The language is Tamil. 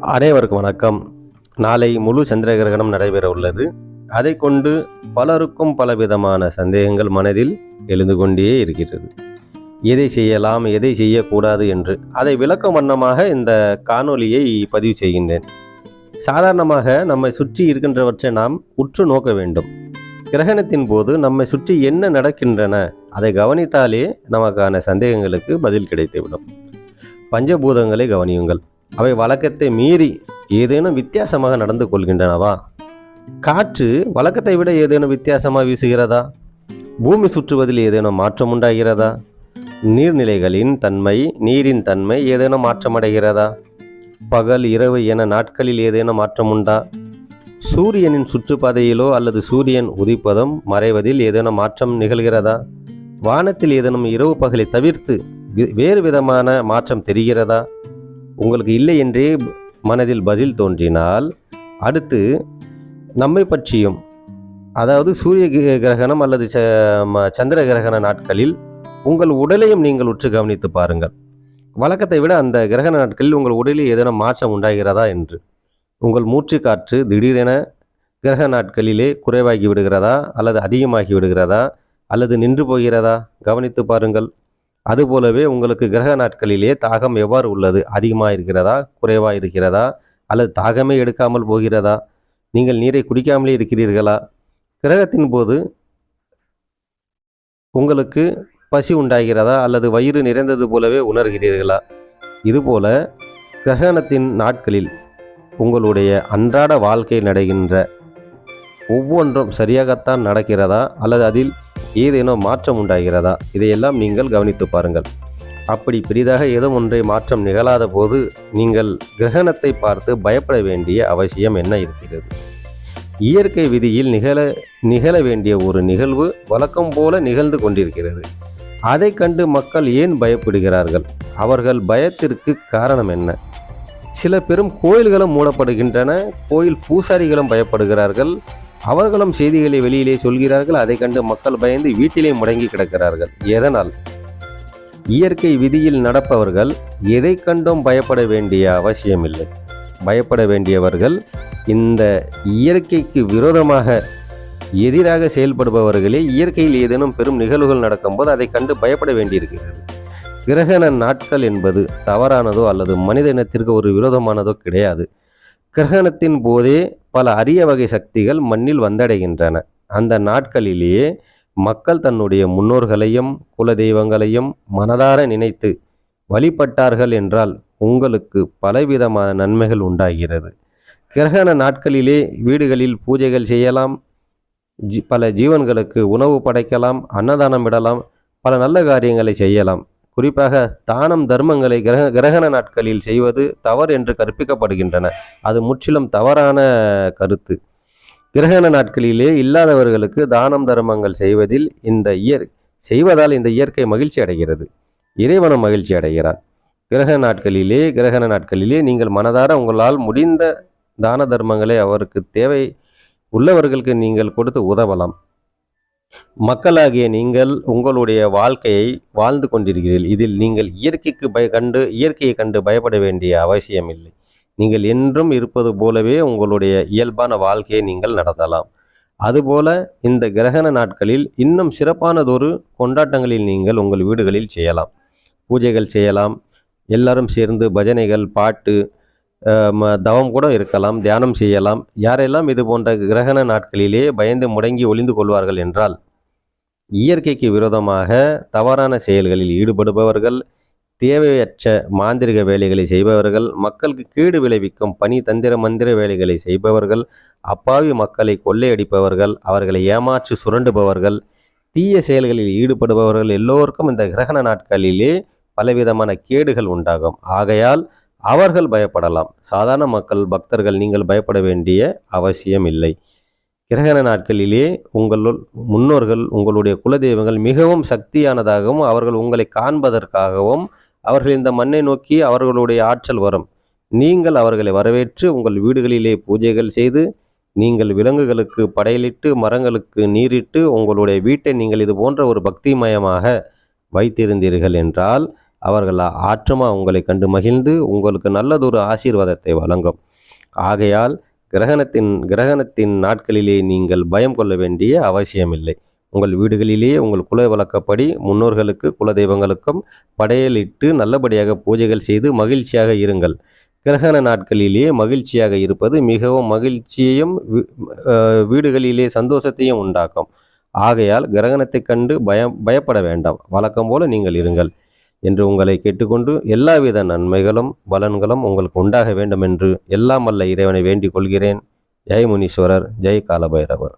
அனைவருக்கும் வணக்கம். நாளை முழு சந்திர கிரகணம் நடைபெற உள்ளது அதை கொண்டு பலருக்கும் பலவிதமான சந்தேகங்கள் மனதில் எழுந்து கொண்டே இருக்கிறது. எதை செய்யலாம் எதை செய்யக்கூடாது என்று. அதை விளக்கும் வண்ணமாக இந்த காணொலியை பதிவு செய்கின்றேன். சாதாரணமாக நம்மை சுற்றி இருக்கின்றவற்றை நாம் உற்று நோக்க வேண்டும். கிரகணத்தின் போது நம்மை சுற்றி என்ன நடக்கின்றன அதை கவனித்தாலே நமக்கான சந்தேகங்களுக்கு பதில் கிடைத்துவிடும். பஞ்சபூதங்களை கவனியுங்கள். அவை வழக்கத்தை மீறி ஏதேனும் வித்தியாசமாக நடந்து கொள்கின்றனவா? காற்று வழக்கத்தை விட ஏதேனும் வித்தியாசமாக வீசுகிறதா? பூமி சுற்றுவதில் ஏதேனும் மாற்றம் உண்டாகிறதா? நீர்நிலைகளின் தன்மை நீரின் தன்மை ஏதேனும் மாற்றமடைகிறதா? பகல் இரவு என நாட்களில் ஏதேனும் மாற்றம் உண்டா? சூரியனின் சுற்றுப்பாதையிலோ அல்லது சூரியன் உதிப்பதும் மறைவதில் ஏதேனும் மாற்றம் நிகழ்கிறதா? வானத்தில் ஏதேனும் இரவு பகலை தவிர்த்து வே- வேறு விதமான மாற்றம் தெரிகிறதா? உங்களுக்கு இல்லை என்றே மனதில் பதில் தோன்றினால் அடுத்து நம்மை பற்றியும் அதாவது சூரிய கிரகணம் அல்லது ச- ம- சந்திர கிரகண நாட்களில் உங்கள் உடலையும் நீங்கள் உற்று கவனித்து பாருங்கள். வழக்கத்தை விட அந்த கிரகண நாட்களில் உங்கள் உடலில் ஏதேனும் மாற்றம் உண்டாகிறதா என்று. உங்கள் மூச்சு காற்று திடீரென கிரக நாட்களிலே குறைவாகி விடுகிறதா அல்லது அதிகமாகி விடுகிறதா அல்லது நின்று போகிறதா கவனித்து பாருங்கள். அதுபோலவே உங்களுக்கு கிரக நாட்களிலே தாகம் எவ்வாறு உள்ளது? அதிகமாக இருக்கிறதா? குறைவாக இருக்கிறதா? அல்லது தாகமே எடுக்காமல் போகிறதா? நீங்கள் நீரை குடிக்காமலே இருக்கிறீர்களா? கிரகத்தின் போது உங்களுக்கு பசி உண்டாகிறதா? அல்லது வயிறு நிறைந்தது போலவே உணர்கிறீர்களா? இதுபோல கிரகணத்தின் நாட்களில் உங்களுடைய அன்றாட வாழ்க்கை நடைகின்ற ஒவ்வொன்றும் சரியாகத்தான் நடக்கிறதா? அல்லது அதில் ஏதேனும் மாற்றம் உண்டாகிறதா? இதையெல்லாம் நீங்கள் கவனித்து பாருங்கள். அப்படி பெரிதாக ஏதோ ஒன்றை மாற்றம் நிகழாத போது நீங்கள் கிரகணத்தை பார்த்து பயப்பட வேண்டிய அவசியம் என்ன இருக்கிறது? இயற்கை விதியில் நிகழ நிகழ வேண்டிய ஒரு நிகழ்வு வழக்கம் போல நிகழ்ந்து கொண்டிருக்கிறது. அதை கண்டு மக்கள் ஏன் பயப்படுகிறார்கள்? அவர்கள் பயத்திற்கு காரணம் என்ன? சில பெரும் கோயில்களும் மூடப்படுகின்றன. கோயில் பூசாரிகளும் பயப்படுகிறார்கள். அவர்களும் செய்திகளை வெளியிலே சொல்கிறார்கள் அதை கண்டு மக்கள் பயந்து வீட்டிலே முடங்கி கிடக்கிறார்கள். எதனால்? இயற்கை விதியில் நடப்பவர்கள் எதை கண்டும் பயப்பட வேண்டிய அவசியமில்லை. பயப்பட வேண்டியவர்கள் இந்த இயற்கைக்கு விரோதமாக எதிராக செயல்படுபவர்களே இயற்கையில் ஏதேனும் பெரும் நிகழ்வுகள் நடக்கும்போது அதை கண்டு பயப்பட வேண்டியிருக்கிறது. கிரகண நாட்கள் என்பது தவறானதோ அல்லது மனித இனத்திற்கு ஒரு விரோதமானதோ கிடையாது. கிரகணத்தின் போதே பல அரிய வகை சக்திகள் மண்ணில் வந்தடைகின்றன. அந்த நாட்களிலேயே மக்கள் தன்னுடைய முன்னோர்களையும் குல தெய்வங்களையும் மனதார நினைத்து வழிபட்டார்கள் என்றால் உங்களுக்கு பலவிதமான நன்மைகள் உண்டாகிறது. கிரகண நாட்களிலே வீடுகளில் பூஜைகள் செய்யலாம் ஜி பல ஜீவன்களுக்கு உணவு படைக்கலாம் அன்னதானம் விடலாம் பல நல்ல காரியங்களை செய்யலாம். குறிப்பாக தானம் தர்மங்களை கிரக கிரகண நாட்களில் செய்வது தவறு என்று கற்பிக்கப்படுகின்றன. அது முற்றிலும் தவறான கருத்து. கிரகண நாட்களிலே இல்லாதவர்களுக்கு தானம் தர்மங்கள் செய்வதில் இந்த இயற் செய்வதால் இந்த இயற்கை மகிழ்ச்சி அடைகிறது. இறைவனும் மகிழ்ச்சி அடைகிறான். கிரக நாட்களிலே கிரகண நாட்களிலே நீங்கள் மனதார உங்களால் முடிந்த தான தர்மங்களை அவருக்கு தேவை உள்ளவர்களுக்கு நீங்கள் கொடுத்து உதவலாம். மக்களாகிய நீங்கள் உங்களுடைய வாழ்க்கையை வாழ்ந்து கொண்டிருக்கிறீர்கள். இதில் நீங்கள் இயற்கைக்கு பய கண்டு இயற்கையை கண்டு பயப்பட வேண்டிய அவசியமில்லை. நீங்கள் என்றும் இருப்பது போலவே உங்களுடைய இயல்பான வாழ்க்கையை நீங்கள் நடத்தலாம். அதுபோல இந்த கிரகண நாட்களில் இன்னும் சிறப்பானதொரு கொண்டாட்டங்களில் நீங்கள் உங்கள் வீடுகளில் செய்யலாம். பூஜைகள் செய்யலாம். எல்லாரும் சேர்ந்து பஜனைகள் பாட்டு தவம் கூட இருக்கலாம் தியானம் செய்யலாம். யாரெல்லாம் இது போன்ற கிரகண நாட்களிலே பயந்து முடங்கி ஒளிந்து கொள்வார்கள் என்றால் இயற்கைக்கு விரோதமாக தவறான செயல்களில் ஈடுபடுபவர்கள் தேவையற்ற மாந்திரிக வேலைகளை செய்பவர்கள் மக்களுக்கு கேடு விளைவிக்கும் பணி தந்திர மந்திர வேலைகளை செய்பவர்கள் அப்பாவி மக்களை கொள்ளையடிப்பவர்கள் அவர்களை ஏமாற்றி சுரண்டுபவர்கள் தீய செயல்களில் ஈடுபடுபவர்கள் எல்லோருக்கும் இந்த கிரகண நாட்களிலே பலவிதமான கேடுகள் உண்டாகும். ஆகையால் அவர்கள் பயப்படலாம். சாதாரண மக்கள் பக்தர்கள் நீங்கள் பயப்பட வேண்டிய அவசியம் இல்லை. கிரகண நாட்களிலே உங்களுள் முன்னோர்கள் உங்களுடைய குலதெய்வங்கள் மிகவும் சக்தியானதாகவும் அவர்கள் உங்களை காண்பதற்காகவும் அவர்கள் இந்த மண்ணை நோக்கி அவர்களுடைய ஆற்றல் வரும். நீங்கள் அவர்களை வரவேற்று உங்கள் வீடுகளிலே பூஜைகள் செய்து நீங்கள் விலங்குகளுக்கு படையலிட்டு மரங்களுக்கு நீரிட்டு உங்களுடைய வீட்டை நீங்கள் இது போன்ற ஒரு பக்திமயமாக வைத்திருந்தீர்கள் என்றால் அவர்கள் ஆற்றமாக உங்களை கண்டு மகிழ்ந்து உங்களுக்கு நல்லதொரு ஆசீர்வாதத்தை வழங்கும். ஆகையால் கிரகணத்தின் கிரகணத்தின் நாட்களிலே நீங்கள் பயம் கொள்ள வேண்டிய அவசியமில்லை. உங்கள் வீடுகளிலேயே உங்கள் குல வழக்கப்படி முன்னோர்களுக்கு குலதெய்வங்களுக்கும் படையலிட்டு நல்லபடியாக பூஜைகள் செய்து மகிழ்ச்சியாக இருங்கள். கிரகண நாட்களிலேயே மகிழ்ச்சியாக இருப்பது மிகவும் மகிழ்ச்சியையும் வீ- வீடுகளிலே சந்தோஷத்தையும் உண்டாக்கும். ஆகையால் கிரகணத்தைக் கண்டு பயம் பயப்பட வேண்டாம். வழக்கம் போல நீங்கள் இருங்கள். என்று உங்களை கேட்டுக்கொண்டு எல்லாவித நன்மைகளும் பலன்களும் உங்களுக்கு உண்டாக வேண்டும் என்று எல்லாம் வல்ல இறைவனை வேண்டிக் கொள்கிறேன். ஜெய் முனீஸ்வரர் ஜெய் காலபைரவர்.